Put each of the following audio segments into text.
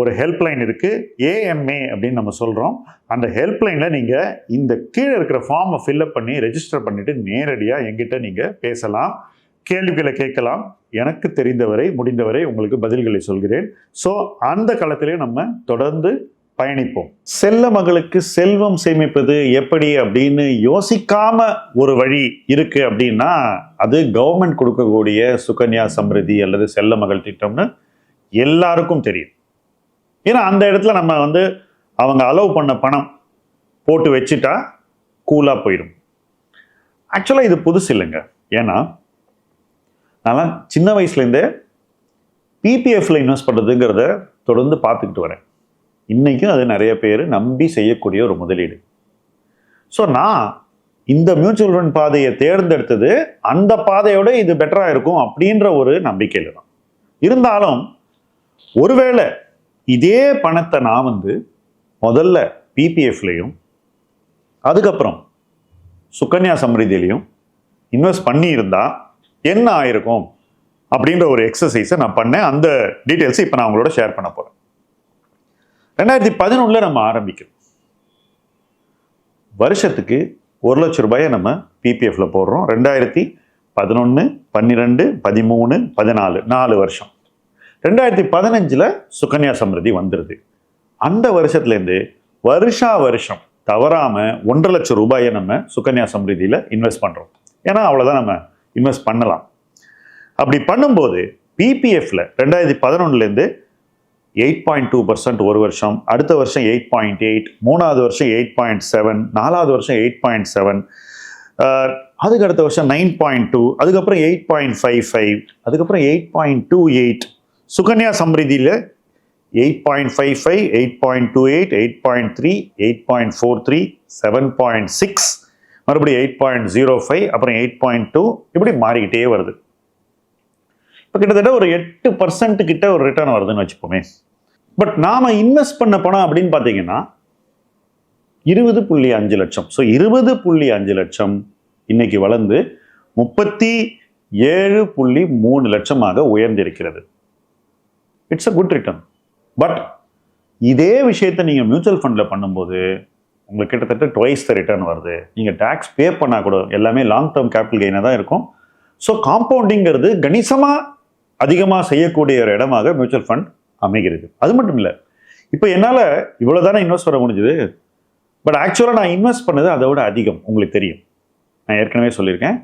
ஒரு ஹெல்ப்லைன் இருக்குது ஏஎம்ஏ அப்படின்னு நம்ம சொல்கிறோம் அந்த ஹெல்ப்லைனில் நீங்கள் இந்த கீழே இருக்கிற ஃபார்மை ஃபில்அப் பண்ணி ரெஜிஸ்டர் பண்ணிவிட்டு நேரடியாக எங்கிட்ட நீங்கள் பேசலாம். கேள்விகளை கேட்கலாம். எனக்கு தெரிந்தவரை முடிந்தவரை உங்களுக்கு பதில்களை சொல்கிறேன். ஸோ அந்த காலத்திலே நம்ம தொடர்ந்து பயணிப்போம். செல்ல மகளுக்கு செல்வம் சேமிப்பது எப்படி அப்படின்னு யோசிக்காம ஒரு வழி இருக்கு அப்படின்னா அது கவர்மெண்ட் கொடுக்கக்கூடிய சுகன்யா சம்ரிதி அல்லது செல்ல மகள் திட்டம்னு எல்லாருக்கும் தெரியும். ஏன்னா அந்த இடத்துல நம்ம வந்து அவங்க அலோவ் பண்ண பணம் போட்டு வச்சுட்டா கூலாக போயிடும். ஆக்சுவலாக இது புதுசு இல்லைங்க. ஏன்னா நான் சின்ன வயசுலேருந்தே பிபிஎஃப்ல இன்வெஸ்ட் பண்ணுறதுங்கிறத தொடர்ந்து பார்த்துக்கிட்டு வரேன். இன்றைக்கும் அது நிறைய பேர் நம்பி செய்யக்கூடிய ஒரு முதலீடு. ஸோ நான் இந்த மியூச்சுவல் ஃபண்ட் பாதையை தேர்ந்தெடுத்தது அந்த பாதையோட இது பெட்டராக இருக்கும் அப்படின்ற ஒரு நம்பிக்கையில் தான். இருந்தாலும் ஒருவேளை இதே பணத்தை நான் வந்து முதல்ல பிபிஎஃப்லையும் அதுக்கப்புறம் சுகன்யா சம்ரிதிலையும் இன்வெஸ்ட் பண்ணியிருந்தா என்ன ஆயிருக்கும் அப்படின்ற ஒரு எக்ஸசைஸை நான் பண்ணேன். அந்த டீட்டெயில்ஸை இப்போ நான் உங்களோட ஷேர் பண்ண போகிறேன் ரெண்டாயிரத்தி பதினொன்றில் நம்ம ஆரம்பிக்கிறோம். வருஷத்துக்கு ஒரு லட்ச ரூபாயை நம்ம பிபிஎஃப்ல போடுறோம். ரெண்டாயிரத்தி பதினொன்று பன்னிரெண்டு பதிமூணு பதினாலு நாலு வருஷம். ரெண்டாயிரத்தி பதினஞ்சில் சுகன்யா சம்ருதி வந்துடுது அந்த வருஷத்துலேருந்து வருஷா வருஷம் தவறாமல் ஒன்றரை லட்சம் ரூபாயை நம்ம சுகன்யா சம்ரிதியில் இன்வெஸ்ட் பண்ணுறோம் ஏன்னா அவ்வளோதான் நம்ம இன்வெஸ்ட் பண்ணலாம். அப்படி பண்ணும்போது பிபிஎஃப்ல ரெண்டாயிரத்தி பதினொன்றுலேருந்து எயிட் பாயிண்ட் டூ பர்சன்ட் ஒரு வருஷம் அடுத்த வருஷம் எயிட் பாயிண்ட் எயிட் மூணாவது வருஷம் எயிட் பாயிண்ட் செவன் நாலாவது வருஷம் எயிட் பாயிண்ட் செவன் அதுக்கு அடுத்த வருஷம் நைன் பாயிண்ட் டூ அதுக்கப்புறம் எயிட் பாயிண்ட் ஃபைவ் ஃபைவ் அதுக்கப்புறம் eight point two eight Sukanya சம்ரிதியில் eight point five five eight point two eight eight point three eight point four three seven point six மறுபடியும் eight point zero five அப்புறம் eight point two இப்படி மாறிக்கிட்டே வருது. இப்போ கிட்டத்தட்ட ஒரு எட்டு பர்சன்ட் கிட்ட ஒரு ரிட்டர்ன் வருதுன்னு வச்சுப்போமே. பட் நாம இன்வெஸ்ட் பண்ண பணம் அப்படின்னு பார்த்தீங்கன்னா இருபது புள்ளி அஞ்சு லட்சம். ஸோ இருபது புள்ளி அஞ்சு லட்சம் இன்னைக்கு வளர்ந்து முப்பத்தி ஏழு புள்ளி மூணு லட்சமாக உயர்ந்திருக்கிறது. It's a good return but இதே விஷயத்தை நீங்கள் மியூச்சுவல் ஃபண்டில் பண்ணும்போது உங்களுக்கு கிட்டத்தட்ட டுவைஸ் த ரிட்டர்ன் வருது. நீங்கள் டேக்ஸ் பே பண்ணால் கூட எல்லாமே லாங் டேர்ம் கேபிட்டல் கெயினாக தான் இருக்கும். ஸோ காம்பவுண்டிங்கிறது கணிசமாக அதிகமாக செய்யக்கூடிய ஒரு இடமாக மியூச்சுவல் ஃபண்ட் அமைகிறது. அது மட்டும் இல்லை இப்போ என்னால் இவ்வளோ தானே இன்வெஸ்ட் பண்ண முடிஞ்சுது? பட் ஆக்சுவலாக நான் இன்வெஸ்ட் பண்ணது அதை விட அதிகம் உங்களுக்கு தெரியும். நான் ஏற்கனவே சொல்லியிருக்கேன்.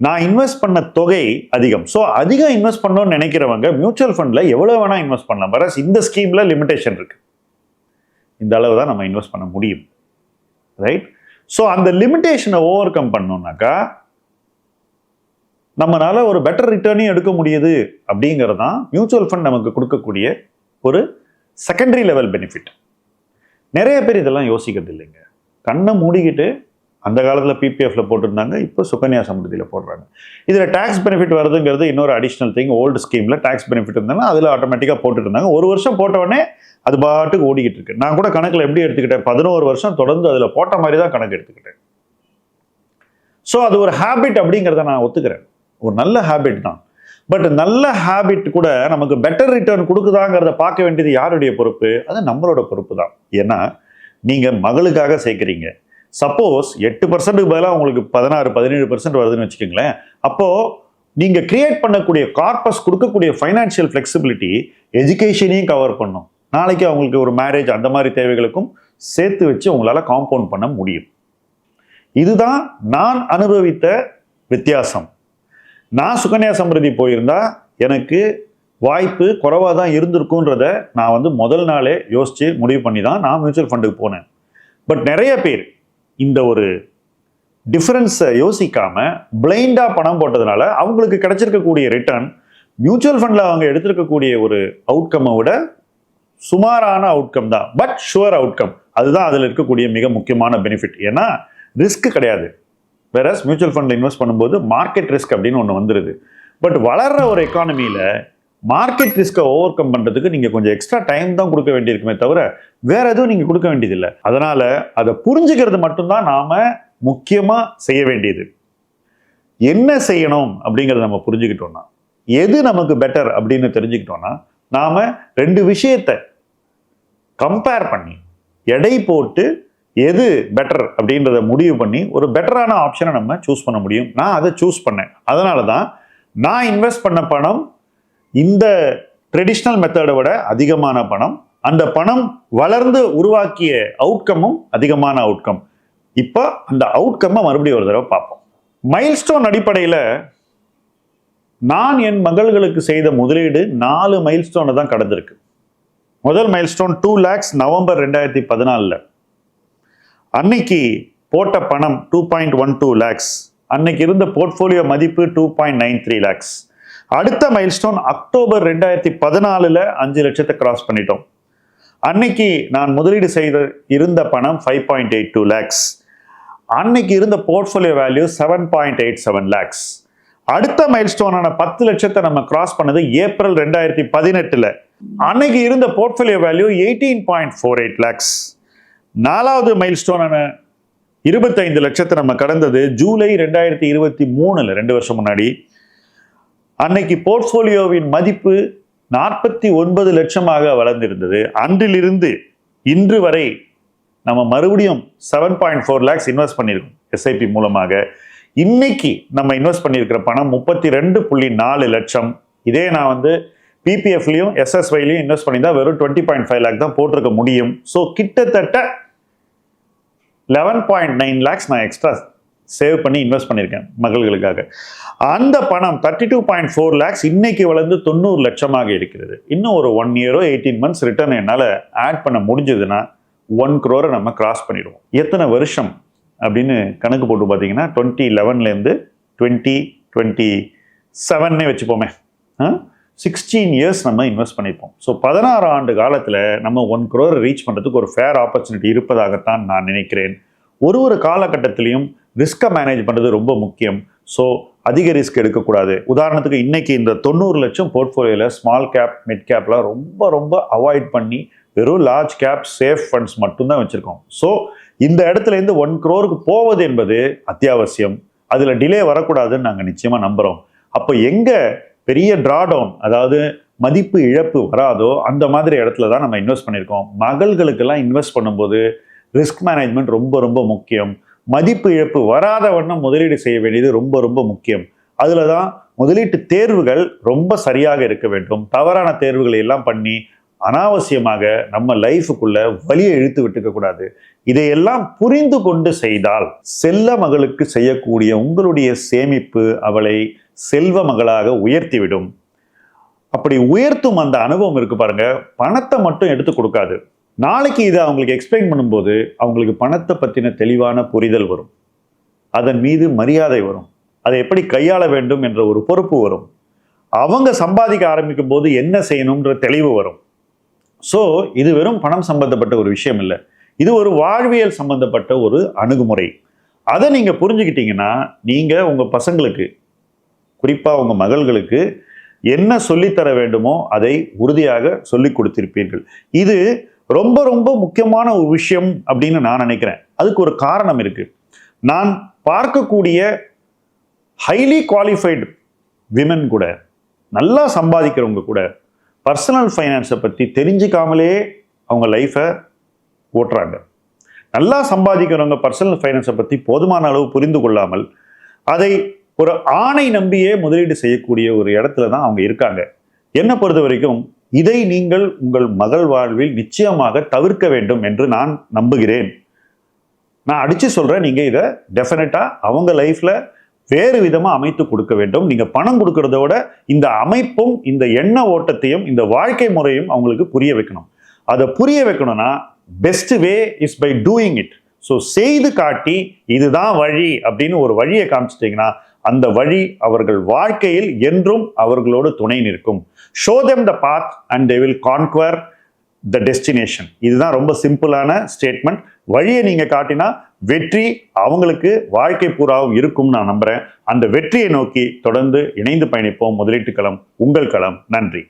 நான் இன்வெஸ்ட் பண்ண தொகை அதிகம். ஸோ அதிகம் இன்வெஸ்ட் பண்ணணும்னு நினைக்கிறவங்க மியூச்சுவல் ஃபண்டில் எவ்வளோ வேணால் இன்வெஸ்ட் பண்ணலாம். பரஸ் இந்த ஸ்கீமில் லிமிடேஷன் இருக்கு. இந்த அளவு தான் நம்ம இன்வெஸ்ட் பண்ண முடியும். ரைட் ஸோ அந்த லிமிட்டேஷனை ஓவர் கம் பண்ணோம்னாக்கா நம்மளால ஒரு பெட்டர் ரிட்டர்னையும் எடுக்க முடியுது அப்படிங்கிறது தான் மியூச்சுவல் ஃபண்ட் நமக்கு கொடுக்கக்கூடிய ஒரு செகண்டரி லெவல் பெனிஃபிட் நிறைய பேர் இதெல்லாம் யோசிக்கிறது இல்லைங்க. கண்ணை மூடிக்கிட்டு அந்த காலத்தில் பிபிஎஃப்ல போட்டிருந்தாங்க இப்போ சுகன்யா சமிருதியில் போடுறாங்க. இதில் டேக்ஸ் பெனிஃபிட் வருதுங்கிறது இன்னொரு அடிஷ்னல் திங் ஓல்டு ஸ்கீமில் டேக்ஸ் பெனிஃபிட் இருந்தாலும் அதில் ஆட்டோமேட்டிக்காக போட்டுட்டு இருந்தாங்க ஒரு வருஷம் போட்டவொடனே அது பாட்டுக்கு ஓடிக்கிட்டு இருக்கு. நான் கூட கணக்கில் எப்படி எடுத்துக்கிட்டேன்? பதினோரு வருஷம் தொடர்ந்து அதில் போட்ட மாதிரி தான் கணக்கு எடுத்துக்கிட்டேன். ஸோ அது ஒரு ஹேபிட் அப்படிங்கிறத நான் ஒத்துக்கிறேன். ஒரு நல்ல ஹேபிட் தான். பட் நல்ல ஹேபிட் கூட நமக்கு பெட்டர் ரிட்டர்ன் கொடுக்குதாங்கிறத பார்க்க வேண்டியது யாருடைய பொறுப்பு? அது நம்மளோட பொறுப்பு தான். ஏன்னா நீங்கள் மகளுக்காக சேர்க்குறீங்க. சப்போஸ் எட்டு பர்சன்ட்டுக்கு பதிலாக உங்களுக்கு பதினாறு பதினேழு பர்சன்ட் வருதுன்னு வச்சுக்கோங்களேன். அப்போது நீங்கள் கிரியேட் பண்ணக்கூடிய கார்பஸ் கொடுக்கக்கூடிய ஃபைனான்ஷியல் ஃப்ளெக்சிபிலிட்டி எஜுகேஷனையும் கவர் பண்ணும். நாளைக்கு அவங்களுக்கு ஒரு மேரேஜ் அந்த மாதிரி தேவைகளுக்கும் சேர்த்து வச்சு உங்களால் காம்பவுண்ட் பண்ண முடியும். இதுதான் நான் அனுபவித்த வித்தியாசம். நான் சுகன்யா சமிருதி போயிருந்தா எனக்கு வாய்ப்பு குறைவாக தான் இருந்திருக்குன்றத நான் வந்து முதல் நாளே யோசித்து முடிவு பண்ணி தான் நான் மியூச்சுவல் ஃபண்டுக்கு போனேன். பட் நிறைய பேர் இந்த ஒரு டிஃப்ரென்ஸை யோசிக்காம பிளைண்டா பணம் போட்டதுனால அவங்களுக்கு கிடைச்சிருக்கக்கூடிய ரிட்டர்ன் மியூச்சுவல் ஃபண்டில் அவங்க எடுத்திருக்கக்கூடிய ஒரு அவுட்கம்மை விட சுமாரான அவுட்கம் தான். பட் ஷுவர் அவுட்கம் அதுதான் அதில் இருக்கக்கூடிய மிக முக்கியமான பெனிஃபிட் ஏன்னா ரிஸ்க் கிடையாது. வேற மியூச்சுவல் ஃபண்டில் இன்வெஸ்ட் பண்ணும்போது மார்க்கெட் ரிஸ்க் அப்படின்னு ஒன்று வந்துடுது பட் வளர்ற ஒரு எக்கானமியில் மார்க்கெட் ரிஸ்க்கை ஓவர் கம் பண்ணுறதுக்கு நீங்கள் கொஞ்சம் எக்ஸ்ட்ரா டைம் தான் கொடுக்க வேண்டியிருக்குமே தவிர வேற எதுவும் நீங்கள் கொடுக்க வேண்டியதில்லை. அதனால் அதை புரிஞ்சுக்கிறது மட்டும்தான் நாம் முக்கியமாக செய்ய வேண்டியது. என்ன செய்யணும் அப்படிங்கிறத நம்ம புரிஞ்சுக்கிட்டோம்னா எது நமக்கு பெட்டர் அப்படின்னு தெரிஞ்சுக்கிட்டோம்னா நாம் ரெண்டு விஷயத்தை கம்பேர் பண்ணி எடை போட்டு எது பெட்டர் அப்படின்றத முடிவு பண்ணி ஒரு பெட்டரான ஆப்ஷனை நம்ம சூஸ் பண்ண முடியும். நான் அதை சூஸ் பண்ணேன். அதனால தான் நான் இன்வெஸ்ட் பண்ண பணம் இந்த ட்ரெடிஷ்னல் மெத்தடை விட அதிகமான பணம். அந்த பணம் வளர்ந்து உருவாக்கிய அவுட்கமும் அதிகமான அவுட்கம் இப்போ அந்த அவுட்கம்மை மறுபடியும் ஒரு தடவை பார்ப்போம். மைல்ஸ்டோன் அடிப்படையில் நான் என் மகள்களுக்கு செய்த முதலீடு நாலு மைல்ஸ்டோனை தான் கடந்திருக்கு. முதல் மைல்ஸ்டோன் டூ லேக்ஸ் நவம்பர் ரெண்டாயிரத்தி பதினாலில். அன்னைக்கு போட்ட பணம் two point one two lakhs அன்னைக்கு இருந்த போர்ட்ஃபோலியோ மதிப்பு two point nine three lakhs அடுத்த மைல்ஸ்டோன் அக்டோபர் ரெண்டாயிரத்தி பதினாலில் அஞ்சு லட்சத்தை கிராஸ் பண்ணிட்டோம். அன்னைக்கு நான் முதலீடு செய்த இருந்த பணம் five point eight two lakhs அன்னைக்கு இருந்த portfolio value seven point eight seven lakhs அடுத்த மைல்ஸ்டோனான பத்து லட்சத்தை நம்ம கிராஸ் பண்ணது ஏப்ரல் ரெண்டாயிரத்தி பதினெட்டில். அன்னைக்கு இருந்த portfolio value eighteen point four eight lakhs நாலாவது மைல்ஸ்டோனான இருபத்தைந்து லட்சத்தை நம்ம கடந்தது ஜூலை ரெண்டாயிரத்தி இருபத்தி மூணில் ரெண்டு வருஷம் முன்னாடி. அன்னைக்கு போர்ட்ஃபோலியோவின் மதிப்பு நாற்பத்தி ஒன்பது லட்சமாக வளர்ந்திருந்தது. அன்றிலிருந்து இன்று வரை நம்ம மறுபடியும் seven point four lakhs invest பண்ணியிருக்கோம் எஸ்ஐபி மூலமாக. இன்னைக்கு நம்ம இன்வெஸ்ட் பண்ணியிருக்கிற பணம் முப்பத்தி ரெண்டு புள்ளி நாலு லட்சம். இதே நான் வந்து பிபிஎஃப்லையும் எஸ்எஸ்ஒய்லையும் இன்வெஸ்ட் பண்ணியிருந்தா வெறும் டுவெண்ட்டி பாயிண்ட் ஃபைவ் லேக் தான் போட்டிருக்க முடியும். ஸோ கிட்டத்தட்ட லெவன் பாயிண்ட் நைன் லேக்ஸ் நான் எக்ஸ்ட்ரா சேவ் பண்ணி இன்வெஸ்ட் பண்ணியிருக்கேன் மகள்களுக்காக. அந்த பணம் thirty two point four lakhs இன்னைக்கு வளர்ந்து தொண்ணூறு லட்சமாக இருக்கிறது. இன்னும் ஒரு ஒன் இயரோ எயிட்டீன் மந்த்ஸ் ரிட்டர்ன் என்னால் ஆட் பண்ண முடிஞ்சதுன்னா ஒன் க்ரோரை நம்ம கிராஸ் பண்ணிடுவோம். எத்தனை வருஷம் அப்படின்னு கணக்கு போட்டு பார்த்தீங்கன்னா டுவெண்ட்டி லெவன்லேருந்து டுவெண்ட்டி டுவெண்ட்டி செவன்னே வச்சுப்போமே. சிக்ஸ்டீன் இயர்ஸ் நம்ம இன்வெஸ்ட் பண்ணியிருப்போம். ஸோ பதினாறு ஆண்டு காலத்தில் நம்ம ஒன் க்ரோரை ரீச் பண்ணுறதுக்கு ஒரு ஃபேர் ஆப்பர்ச்சுனிட்டி இருப்பதாகத்தான் நான் நினைக்கிறேன். ஒரு ஒரு காலகட்டத்திலையும் ரிஸ்க்கை மேனேஜ் பண்ணுறது ரொம்ப முக்கியம். ஸோ அதிக ரிஸ்க் எடுக்கக்கூடாது. உதாரணத்துக்கு இன்றைக்கி இந்த தொண்ணூறு லட்சம் போர்ட்ஃபோலியோவில் ஸ்மால் கேப் மிட் கேப்லாம் ரொம்ப ரொம்ப அவாய்ட் பண்ணி வெறும் லார்ஜ் கேப் சேஃப் ஃபண்ட்ஸ் மட்டும்தான் வச்சுருக்கோம். ஸோ இந்த இடத்துலேருந்து ஒன் க்ரோருக்கு போவது என்பது அத்தியாவசியம். அதில் டிலே வரக்கூடாதுன்னு நாங்கள் நிச்சயமாக நம்புகிறோம் அப்போ எங்கே பெரிய ட்ராடவுன் அதாவது மதிப்பு இழப்பு வராதோ அந்த மாதிரி இடத்துல தான் நம்ம இன்வெஸ்ட் பண்ணியிருக்கோம். மகள்களுக்கெல்லாம் இன்வெஸ்ட் பண்ணும்போது ரிஸ்க் மேனேஜ்மெண்ட் ரொம்ப ரொம்ப முக்கியம். மதிப்பு இழப்பு வராத வண்ணம் முதலீடு செய்ய வேண்டியது ரொம்ப ரொம்ப முக்கியம். அதில் தான் முதலீட்டு தேர்வுகள் ரொம்ப சரியாக இருக்க வேண்டும். தவறான தேர்வுகளை எல்லாம் பண்ணி அனாவசியமாக நம்ம லைஃபுக்குள்ள வலியை இழுத்து விட்டுக்க கூடாது. இதையெல்லாம் புரிந்து கொண்டு செய்தால் செல்ல மகளுக்கு செய்யக்கூடிய உங்களுடைய சேமிப்பு அவளை செல்வ மகளாக உயர்த்திவிடும். அப்படி உயர்த்தும் அந்த அனுபவம் இருக்கு பாருங்க. பணத்தை மட்டும் எடுத்து கொடுக்காது. நாளைக்கு இதை அவங்களுக்கு எக்ஸ்பிளைன் பண்ணும்போது அவங்களுக்கு பணத்தை பற்றின தெளிவான புரிதல் வரும். அதன் மீது மரியாதை வரும். அதை எப்படி கையாள வேண்டும் என்ற ஒரு பொறுப்பு வரும். அவங்க சம்பாதிக்க ஆரம்பிக்கும் போது என்ன செய்யணுன்ற தெளிவு வரும். ஸோ இது வெறும் பணம் சம்பந்தப்பட்ட ஒரு விஷயம் இல்லை. இது ஒரு வாழ்வியல் சம்பந்தப்பட்ட ஒரு அணுகுமுறை. அதை நீங்கள் புரிஞ்சுக்கிட்டீங்கன்னா நீங்கள் உங்கள் பசங்களுக்கு குறிப்பாக உங்கள் மகள்களுக்கு என்ன சொல்லித்தர வேண்டுமோ அதை உறுதியாக சொல்லி கொடுத்திருப்பீர்கள். இது ரொம்ப ரொம்ப முக்கியமான ஒரு விஷயம் அப்படின்னு நான் நினைக்கிறேன். அதுக்கு ஒரு காரணம் இருக்கு. நான் பார்க்கக்கூடிய ஹைலி குவாலிஃபைடு விமன் கூட நல்லா சம்பாதிக்கிறவங்க கூட பர்சனல் ஃபைனான்ஸை பற்றி தெரிஞ்சுக்காமலே அவங்க லைஃப்பை ஓட்டுறாங்க. நல்லா சம்பாதிக்கிறவங்க பர்சனல் ஃபைனான்ஸை பற்றி போதுமான அளவு புரிந்து கொள்ளாமல் அதை ஒரு ஆணை நம்பியே முதலீடு செய்யக்கூடிய ஒரு இடத்துல தான் அவங்க இருக்காங்க. என்னை பொறுத்த வரைக்கும் இதை நீங்கள் உங்கள் மகள் வாழ்வில் நிச்சயமாக தவிர்க்க வேண்டும் என்று நான் நம்புகிறேன். நான் அடிச்சு சொல்றேன் நீங்க இதை டெஃபினட்டா அவங்க லைஃப்ல வேறு விதமாக அமைத்து கொடுக்க வேண்டும். நீங்கள் பணம் கொடுக்கறத விட இந்த அமைப்பும் இந்த எண்ண ஓட்டத்தையும் இந்த வாழ்க்கை முறையும் அவங்களுக்கு புரிய வைக்கணும். அதை புரிய வைக்கணும்னா best way is by doing it so செய்து காட்டி இதுதான் வழி அப்படின்னு ஒரு வழியை காமிச்சிட்டிங்கன்னா அந்த வழி அவர்கள் வாழ்க்கையில் என்றும் அவர்களோடு துணை நிற்கும். Show them the path and they will conquer the destination இதுதான் ரொம்ப சிம்பிளான ஸ்டேட்மெண்ட் வழியை நீங்கள் காட்டினா வெற்றி அவங்களுக்கு வாழ்க்கை பூராவும் இருக்கும் நான் நம்புகிறேன் அந்த வெற்றியை நோக்கி தொடர்ந்து இணைந்து பயணிப்போம். முதலீட்டு களம் உங்கள் களம். நன்றி.